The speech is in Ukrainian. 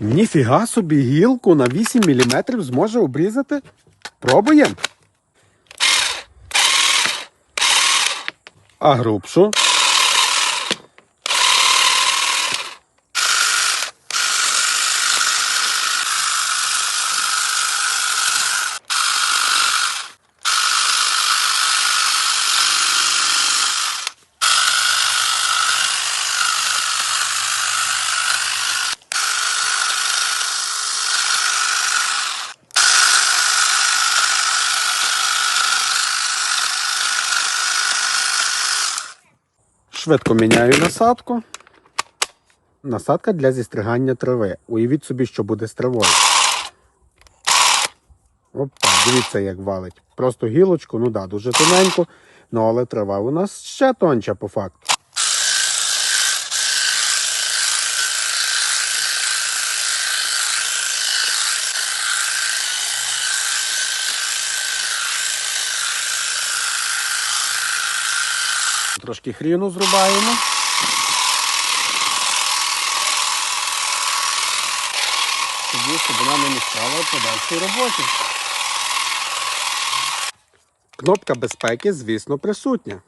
Ніфіга собі гілку на 8 мм зможе обрізати. Пробуємо. А грубшу. Швидко міняю насадку. Насадка для зістригання трави. Уявіть собі, що буде з травою. Опа, дивіться, як валить. Просто гілочку, ну да, дуже тоненьку. Ну, але трава у нас ще тонча по факту. Трошки хріну зрубаємо. Тоді, щоб вона не мішала подальшій роботі. Кнопка безпеки, звісно, присутня.